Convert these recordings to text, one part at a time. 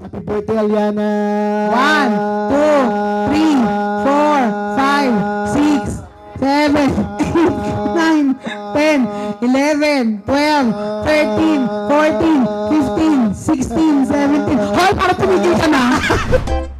Happy birthday, Aliana! One, two, three, four, five, six, seven, eight, nine, ten, eleven, twelve, thirteen, fourteen, fifteen, sixteen, seventeen. Hoy, para tumigil ka na!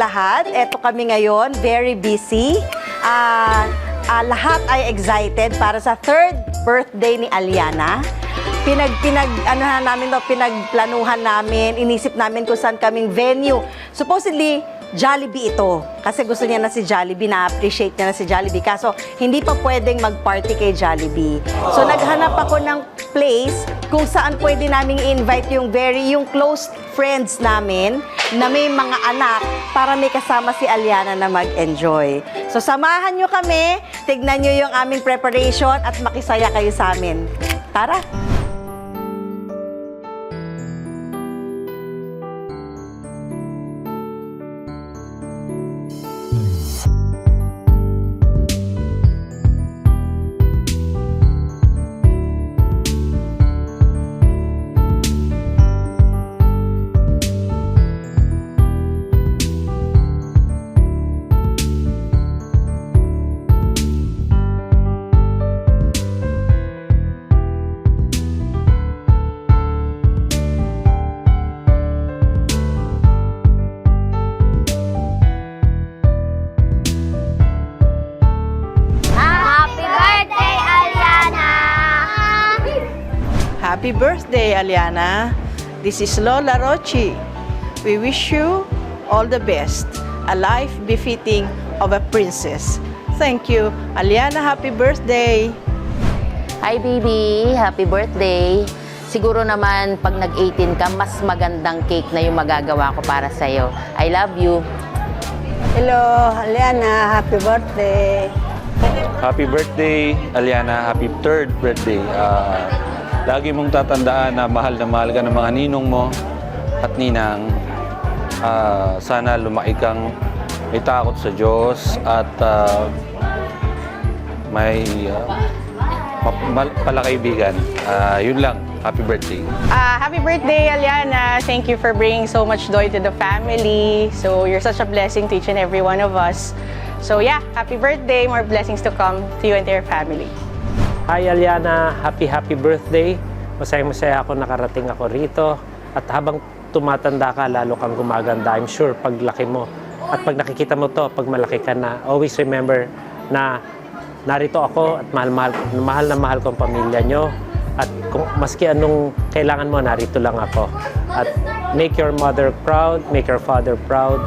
lahat. Ito kami ngayon, very busy. Ah, ah, lahat ay excited para sa third birthday ni Aliana. Pinag, pinag, ano na namin to, pinagplanuhan namin, inisip namin kung saan kaming venue. Supposedly, Jollibee ito. Kasi gusto niya na si Jollibee, na-appreciate niya na si Jollibee. Kaso, hindi pa pwedeng mag-party kay Jollibee. So, naghanap ako ng place kung saan pwede namin i-invite yung very, yung close friends namin na may mga anak para may kasama si Aliana na mag-enjoy. So, samahan nyo kami, tignan nyo yung aming preparation at makisaya kayo sa amin. Tara! Birthday, Aliana. This is Lola Rochi. We wish you all the best, a life befitting of a princess. Thank you. Aliana, happy birthday. Hi baby, happy birthday. Siguro naman pag nag-18 ka, mas magandang cake na yung magagawa ko para sa'yo. I love you. Hello, Aliana. Happy birthday. Happy birthday, Aliana. Happy third birthday. Ah, lagi mong tatandaan na mahal na mahal ka ng mga ninong mo at ninang. Ah, sana lumaki kang may takot sa Diyos at ah, may uh, palakaibigan. Ah, yun lang. Happy birthday. Uh, happy birthday, Aliana. Thank you for bringing so much joy to the family. So, you're such a blessing to each and every one of us. So, yeah, happy birthday. More blessings to come to you and to your family. Hi Aliana, happy happy birthday. Masaya-masaya ako nakarating ako rito. At habang tumatanda ka, lalo kang gumaganda. I'm sure paglaki mo. At pag nakikita mo to, pag malaki ka na, always remember na narito ako at mahal-mahal, mahal na mahal ko ang pamilya nyo. At kung, maski anong kailangan mo, narito lang ako. At make your mother proud, make your father proud.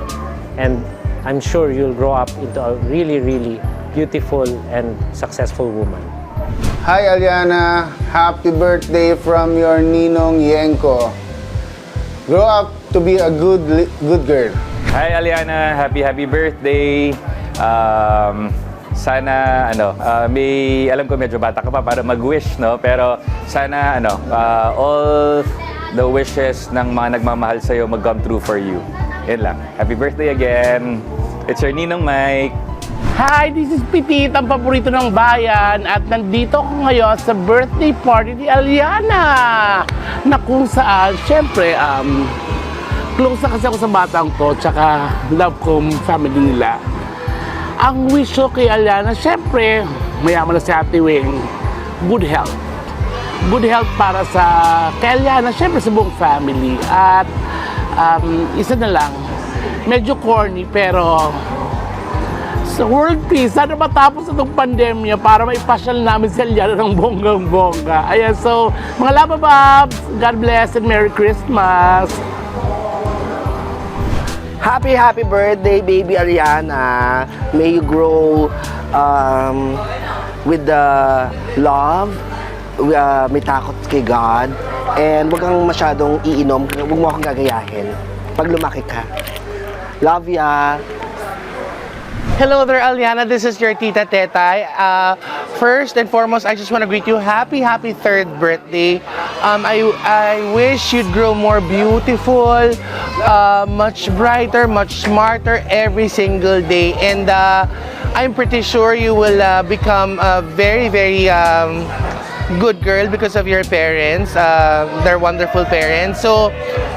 And I'm sure you'll grow up into a really, really beautiful and successful woman. Hi Aliana, happy birthday from your Ninong Yenko. Grow up to be a good good girl. Hi Aliana, happy happy birthday. Um, sana ano, ah, may alam ko medyo bata ka pa para mag-wish no, pero sana ano, ah, all the wishes ng mga nagmamahal sa iyo mag-come true for you. Yan lang. Happy birthday again. It's your Ninong Mike. Hi, this is Petit, ang paborito ng bayan at nandito ako ngayon sa birthday party ni Aliana na kung saan, syempre, um, close na kasi ako sa batang to tsaka love ko family nila. Ang wish ko kay Aliana, syempre, mayaman na si Ate Wing, good health. Good health para sa kay Aliana, syempre sa buong family. At um, isa na lang, medyo corny pero sa world peace, sana matapos itong pandemya para maipasyal namin sa Eliana ng bonggang-bongga. Ayan, so, mga lava babs, God bless and Merry Christmas! Happy, happy birthday, baby Ariana. May you grow um, with the love, uh, may takot kay God, and huwag kang masyadong iinom, huwag mo akong gagayahin pag lumaki ka. Love ya! Hello there, Aliana. This is your Tita Tetay. Uh, first and foremost, I just want to greet you happy, happy third birthday. Um, I, I wish you'd grow more beautiful, uh, much brighter, much smarter every single day. And uh, I'm pretty sure you will uh, become a very, very um, good girl because of your parents. Uh, they're wonderful parents. So,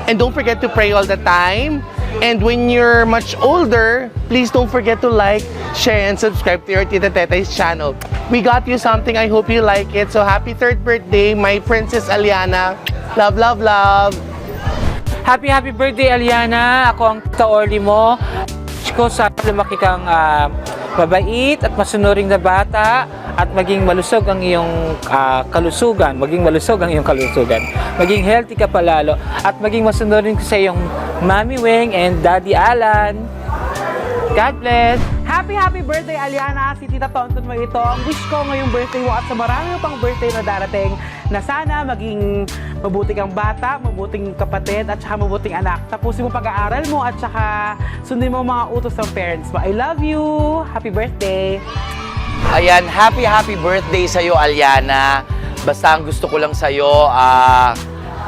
and don't forget to pray all the time. And when you're much older, please don't forget to like, share, and subscribe to your Tita Tetay's channel. We got you something. I hope you like it. So happy third birthday, my Princess Aliana. Love, love, love. Happy, happy birthday, Aliana! Ako ang tita Orly mo. Ko sa lumaki kang ah, mabait at masunuring na bata at maging malusog ang iyong ah, kalusugan, maging malusog ang iyong kalusugan. Maging healthy ka palalo at maging masunurin ka sa iyong Mami Weng and Daddy Alan. God bless! Happy, happy birthday, Aliana! Si Tita Tonton mo ito. Ang wish ko ngayong birthday mo at sa marami mo pang birthday na darating na sana maging mabuti kang bata, mabuting kapatid, at saka mabuting anak. Tapusin mo pag-aaral mo at saka sundin mo mga utos ng parents mo. I love you! Happy birthday! Ayan, happy happy birthday sa'yo, Aliana. Basta ang gusto ko lang sa'yo, ah,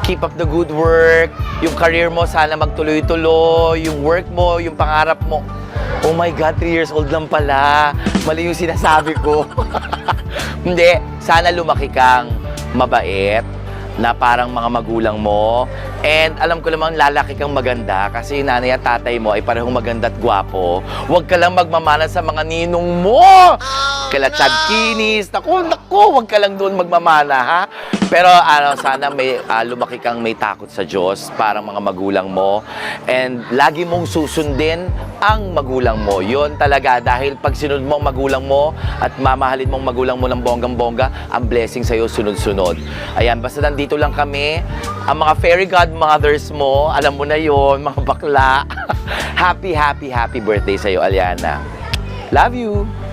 keep up the good work. Yung career mo, sana magtuloy-tuloy. Yung work mo, yung pangarap mo. Oh my God, 3 years old lang pala. Mali yung sinasabi ko. Hindi, sana lumaki kang mabait na parang mga magulang mo. And alam ko namang lalaki kang maganda kasi nanay at tatay mo ay parehong maganda at gwapo. Huwag ka lang magmamana sa mga ninong mo! Kala Chad Kinis. Naku, naku, huwag ka lang doon magmamana, ha? Pero ano, sana may ah, lumaki kang may takot sa Diyos, parang mga magulang mo. And lagi mong susundin ang magulang mo. Yon talaga, dahil pag sinunod mo ang magulang mo at mamahalin mong magulang mo ng bonggang-bongga, ang blessing sa'yo sunod-sunod. Ayan, basta nandito lang kami. Ang mga fairy godmothers mo, alam mo na yon mga bakla. happy, happy, happy birthday sa'yo, Aliana. Love you!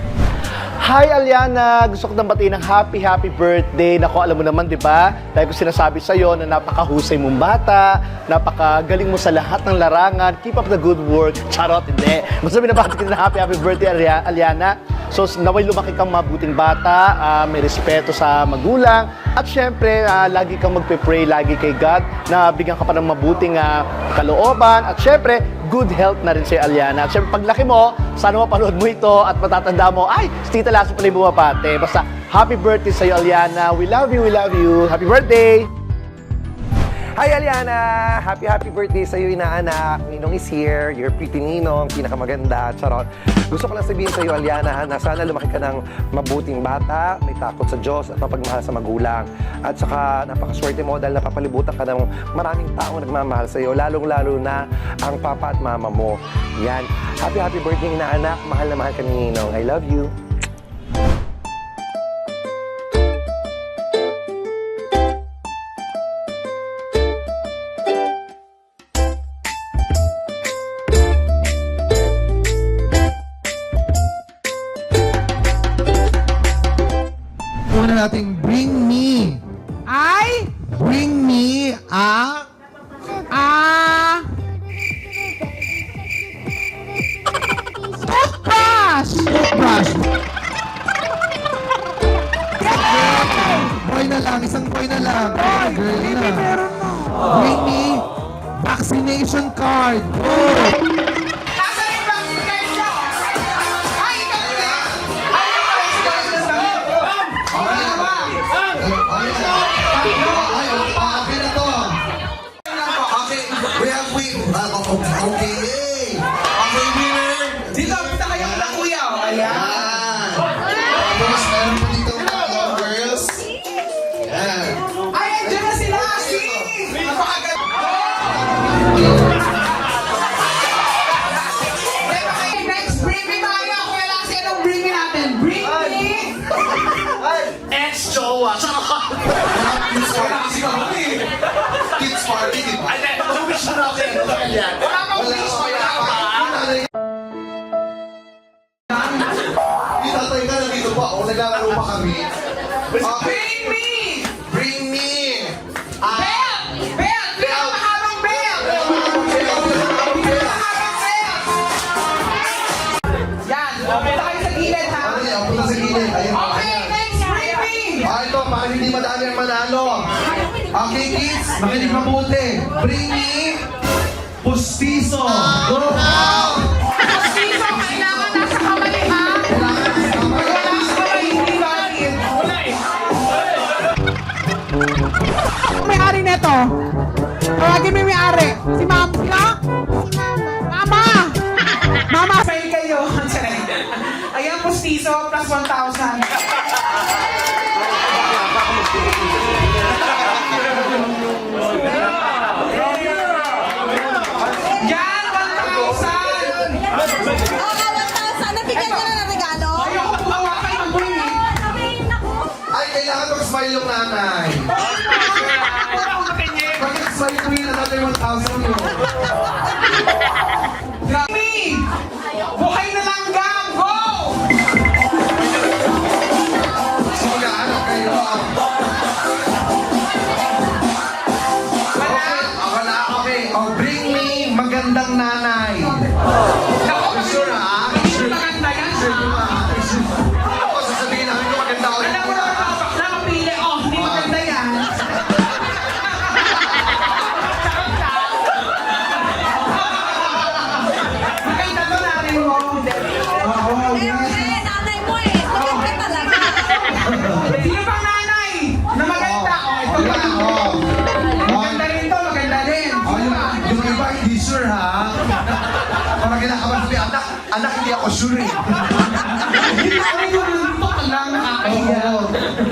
Hi Aliana! Gusto ko nang batiin ng happy, happy birthday. Nako, alam mo naman, di ba? Dahil ko sinasabi sa'yo na napakahusay mong bata, napakagaling mo sa lahat ng larangan, keep up the good work. Charot, hindi. Basta binabati kita ng happy, happy birthday, Alia- Aliana. So, naway lumaki kang mabuting bata, ah, may respeto sa magulang, at syempre, ah, lagi kang magpe-pray lagi kay God na bigyan ka pa ng mabuting ah, kalooban, at syempre, good health na rin si Aliana. At syempre, paglaki mo, sana mapanood mo ito at matatanda mo, ay, si Tita Lassie pala yung bumabate. Basta, happy birthday sa'yo, Aliana. We love you, we love you. Happy birthday! Hi Aliana! Happy happy birthday sa iyo inaanak. Ninong is here. Your pretty Ninong, pinakamaganda. Charot. Gusto ko lang sabihin sa iyo Aliana na sana lumaki ka ng mabuting bata, may takot sa Diyos at mapagmahal sa magulang. At saka napakaswerte mo dahil napapalibutan ka ng maraming taong nagmamahal sa iyo, lalong-lalo na ang papa at mama mo. Yan. Happy happy birthday inaanak. Mahal na mahal ka ni Ninong. I love you. Na. meron na. Me vaccination card. Go! Natin? Wala pang wish. Wala pa. Itatay ka na dito pa. O, naglalaro pa kami. Bring me! Bring me! Ah! Bell! Bell! Pinakamahabang bell! Pinakamahabang bell! Yan! O, gilid. Ayun, okay, next, Bring Ah, ito, para hindi madami ang manalo. Okay, kids, makinig mabuti. Bring me Pustiso, plus 1,000. Yan, 1,000! Nabigyan ka na ng regalo? Ayoko po hawakan yung bring eh. Ay, kailangan mag-smile yung nanay. Pag-smile ko yun, another 1,000 yun. Ako sure eh. Hindi ako yung lang nakakahiya.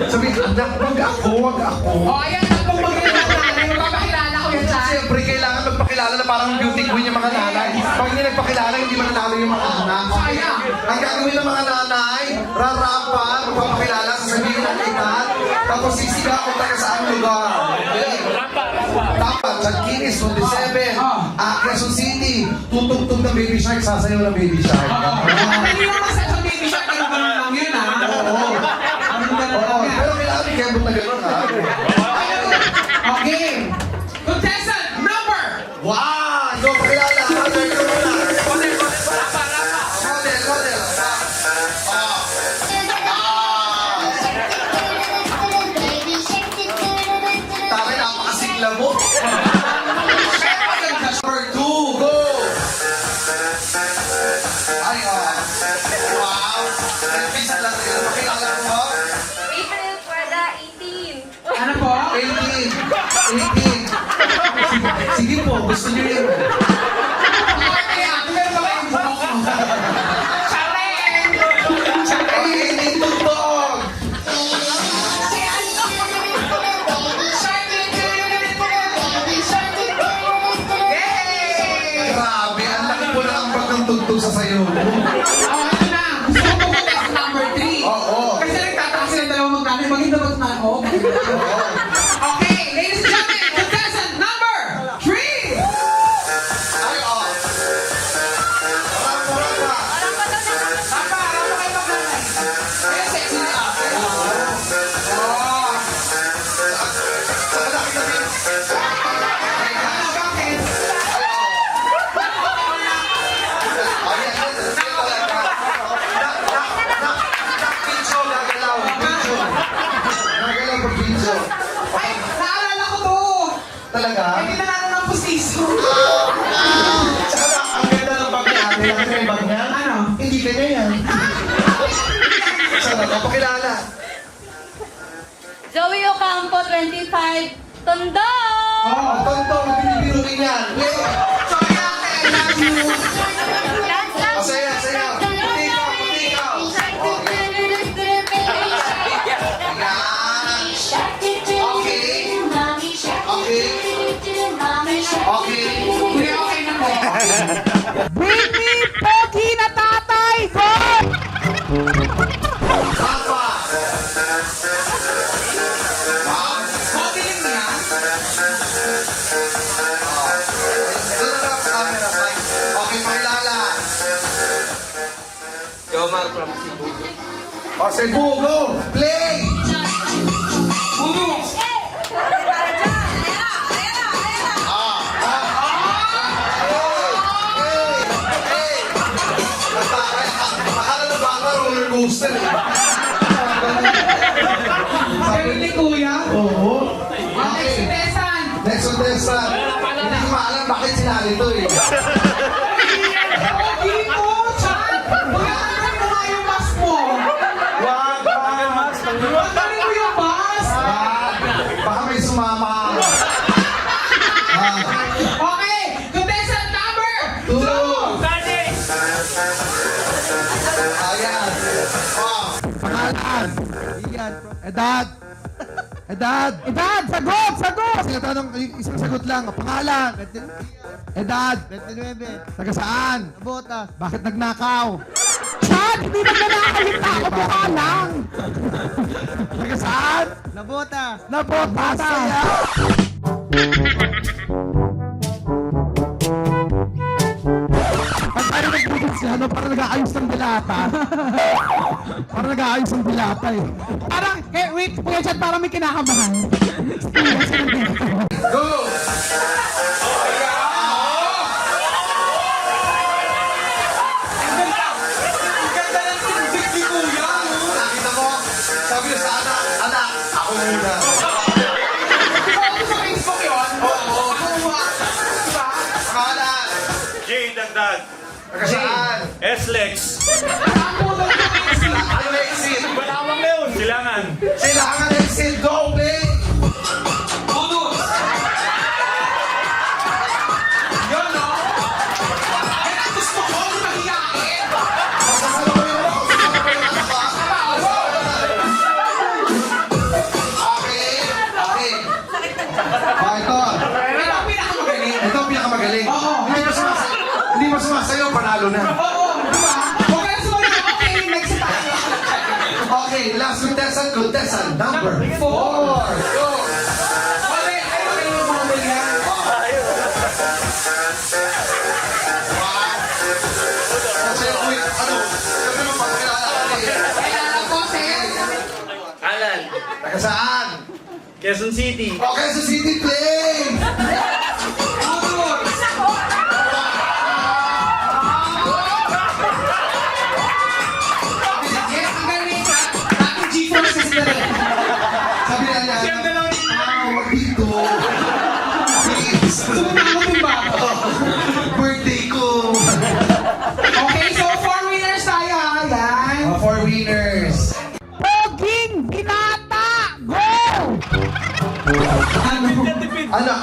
Sabi, anak, wag ako, wag ako. Oh, ayan, takbong maganda nanay. Magpapakilala ko yan sa akin. Siyempre, kailangan magpakilala na parang beauty queen yung mga nanay. Pag hindi nagpakilala, hindi mananalo yung mga anak. Sayang. Ang gagawin ng mga nanay, rarapan, magpapakilala, sasabihin ng edad, tapos sisiga kung taga saan lugar. Dapat, sa Kinis, 27, ah, Quezon City, tutugtog ng baby shark, sasayaw ng baby shark. Hindi naman niya. May laki ng bag niya. Ano? Hindi kanya yan. Sana ka pakilala. Zoe Ocampo, 25. Tondo! Oh, tonto, binibiruin yan. Wait. Sorry ate, I love you. Masaya, masaya. Puti ka, puti ka. Okay. Okay. Kuya, okay na po. Bring me pogi O, Cebu, go! Play! Puno! Gusto Sabi ni Kuya? Oo. Next, Tesan! Next, Tesan! Hindi ko maalam bakit sinali to eh. Edad. Edad. Edad. Sagot. Sagot. Sige, tanong. Isang sagot lang. Pangalan. Edad. 29. Taga saan? Nabotas. Bakit nagnakaw? Chad! Hindi nagnanakaw yung tao. Mukha lang. Taga saan? Nabotas. Nabotas. Masaya. Pag tayo nagbutot siya, ano, parang nag-aayos ng dilata. parang nag-aayos ng dilata eh. Parang, eh, wait, Kuya Chad, parang may kinakabahan. Go! Ganda ng tindig ni Alan. Taga saan? Quezon City. Okay, sa City Play!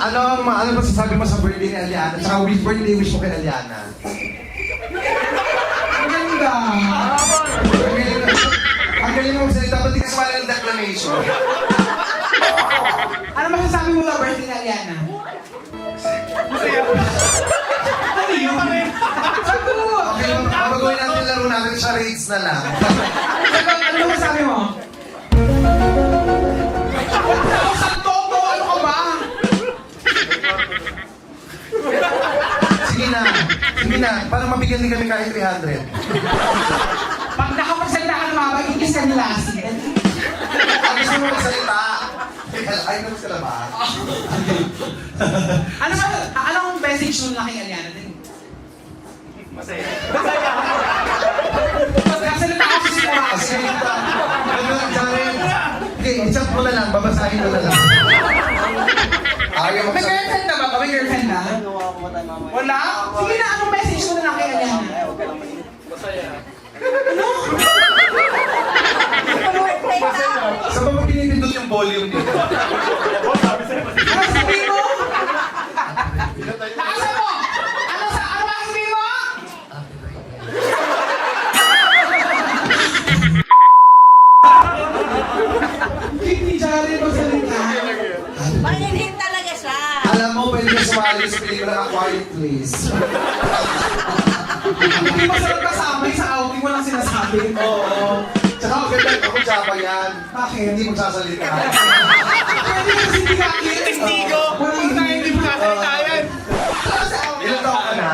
Ano, ang ano ba sasabi mo sa birthday ni Aliana? Tsaka wish birthday wish mo kay Aliana? Maganda. Ang galing, ang galing mo magsalita, ba't di ka sumali ng declamation? Ano masasabi mo sa birthday ni Aliana? Ano yun? Sagot! Okay, mabagawin natin laro natin, charades na lang. Sige na, para mabigyan din kami kahit 300. Pag nakapagsalita ka naman, magiging ka nila. Ang gusto mo magsalita, ay, ano sila ba? Ano ba, anong message na kay Aliana din? Masaya. Magkasalita ako sa ano lang, Jaren? Okay, i-chat mo na lang, babasahin mo na lang. Ayaw May magsalita. girlfriend na ba? May girlfriend na? Wala? Sige na, anong message mo na lang kay Aliana? Saan ba mo pinipindot yung volume dito? Ka sumali sa pelikula A Quiet Place. Hindi masarap kasama sa outing, walang sinasabi. Oo. Tsaka ang ganda, ako tsapa yan. Bakit? Hindi magsasalita. Pwede kasi hindi ka Testigo! Walang hindi magsasalita yan. Ilan taon ka na?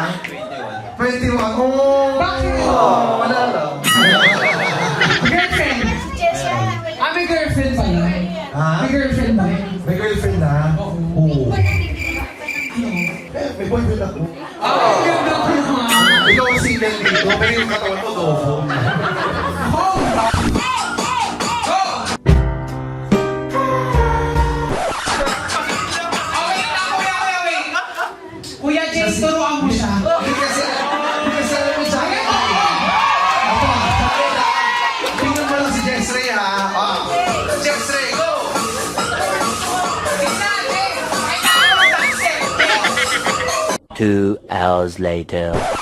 21. Oh! Bakit? Wala lang. Girlfriend! Ah, may girlfriend ba yun? Ha? May girlfriend ba yun? May girlfriend na? Oo. May boyfriend ako. Ah, ang ganda ko naman. Ikaw ang single dito, pero yung katawan ko, dobo. Two hours later.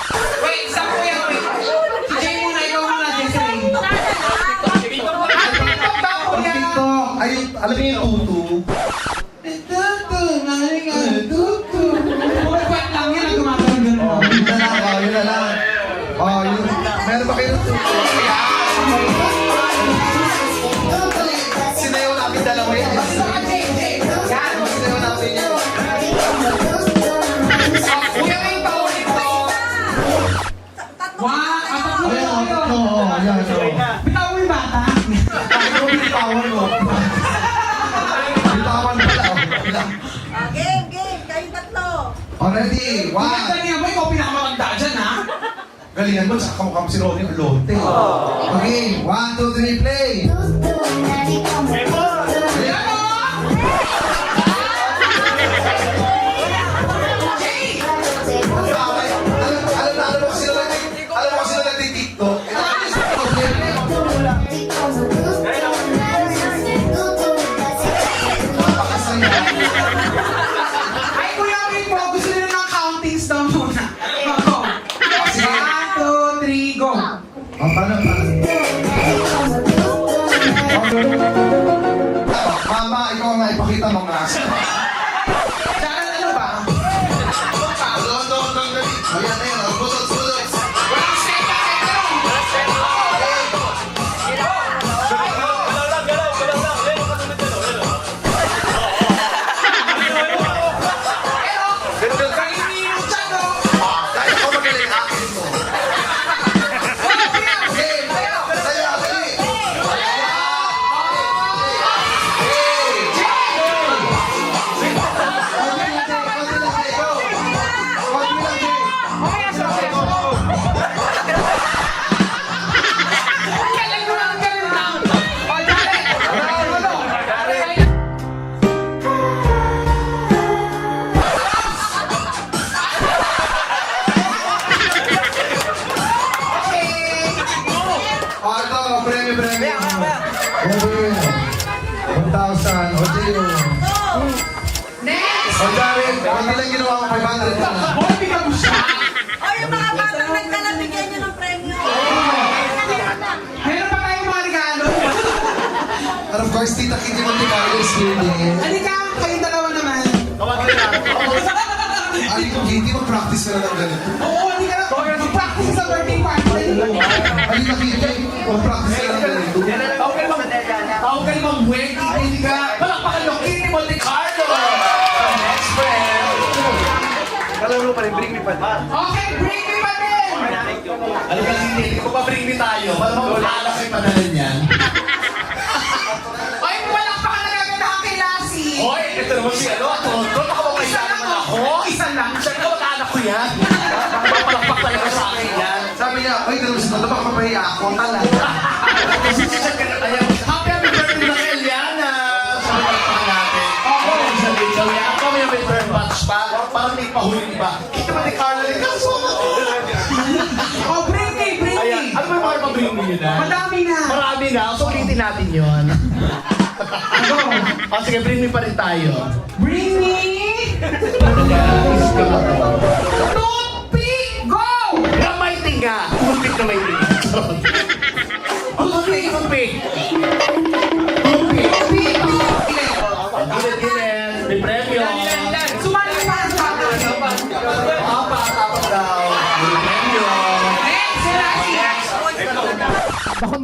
Tatlo. Oh, ready? Kuya, One. ganyan mo, ikaw pinakamaganda dyan, ha? Galingan mo, sa kamukha mo si Ronnie Alote. Okay, one, two, three, play! Alam, Mama, ikaw nga ipakita mo nga. Okay. 1,000. O, Gio. Next! O, Jared, konti lang ginawa ko 500 lang. Boy, bigyan mo siya. O, yung mga batang nagdala, bigyan nyo ng premyo. Meron pa kayong mga regalo? And of course, Tita Kitty Monte Carlo is here din. Halika, kayong dalawa naman. Ay, kung Kitty, mag-practice ka na ng ganito. Oo, halika na. Mag-practice sa birthday party. Ay, Kitty, mag-practice ka na ng ganito. Pa rin, bring me pa. Okay, bring me pa din. Ano ka hindi? Kung pa bring me tayo, malamang mahala kayo panalan yan. Oy, palakpakan na agad ako kay Lassie. Hoy, ito naman si ano, Tonto, lang naman ako. Isa lang. Siya ka anak ko yan. Papalakpak talaga sa akin yan. Sabi niya, ay, ganun si Toto, baka mapahiya ako. Talaga. Yun na? Madami na. Marami na. So, ulitin natin yun. o, sige, bring me pa rin tayo. Bring me. Toothpick, go! Gamay tinga! Toothpick na may tinga. Toothpick. Toothpick.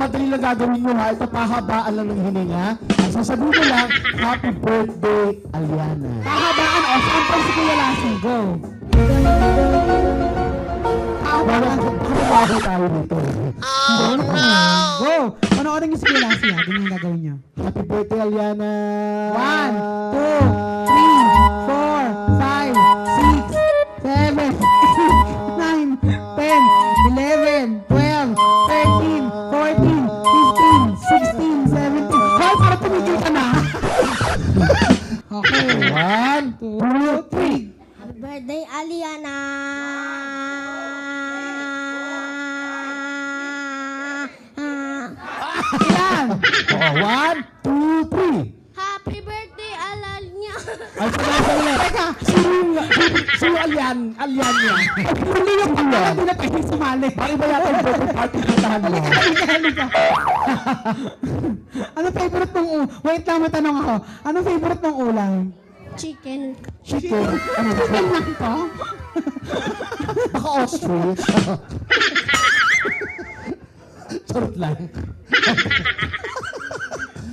Madali lang gagawin nyo ha. Ito pahabaan lang ng hininga. Ang sasabihin mo lang, Happy Birthday, Aliana. Pahabaan o, sample si Kuya Lassie. Go. Pahabaan. Baka mabaho tayo dito. Oh, no! Go! Panoorin niyo si Kuya Lassie ha. Ganyan gagawin niyo. Happy Birthday, Aliana. One, two, three, four, One, two, three. Happy birthday, Aliana! Yan. Oh, one, two, three. Happy birthday, Alanya! Ay, sige, sige. Teka, sino yung, sino Alyan, Alyan niya? Hindi yung pala. Hindi na pwede sumali. Bakit ba yata yung birthday party puntahan mo? Halika, halika. ano favorite mong ulam? Wait lang, may tanong ako. Ano favorite mong ulam? Chicken. Chicken. Ano, chicken lang to? Baka ostrich. Charot lang.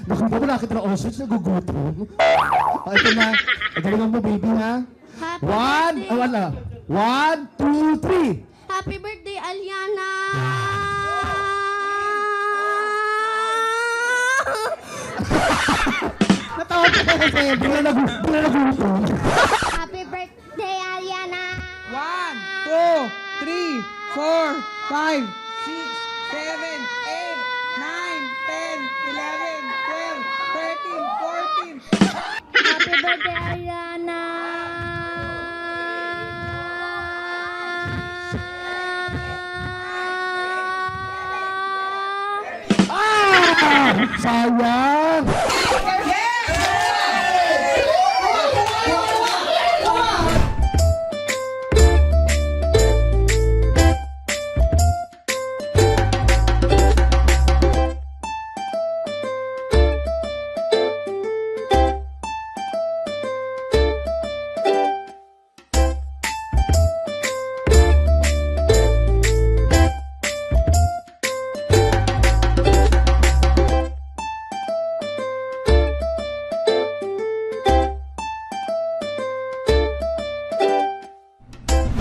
Naku ba nakita ng ostrich nagugutom? O, ito na. Galingan mo, baby, ha? Happy One, birthday. oh, wala. One, two, three. Happy birthday, Aliana! Natawa ko nagu- bigla nagutom. Happy birthday, Aliana! One, two, three, four, five, six, seven, eight, nine, ten, eleven, twelve, thirteen, fourteen. Happy birthday, Aliana! Ah! Sayang!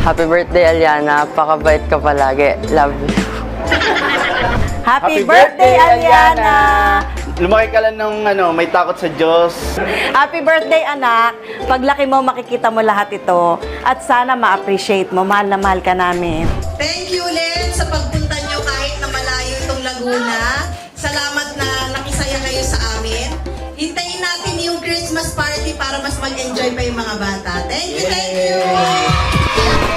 Happy birthday, Aliana. Pakabait ka palagi. Love you. Happy, birthday, Aliana! Lumaki ka lang ng ano, may takot sa Diyos. Happy birthday, anak! Paglaki mo, makikita mo lahat ito. At sana ma-appreciate mo. Mahal na mahal ka namin. Thank you ulit sa pagpunta nyo kahit na malayo itong Laguna. Salamat na nakisaya kayo sa amin. Hintayin natin yung Christmas party para mas mag-enjoy pa yung mga bata. Thank you, thank you!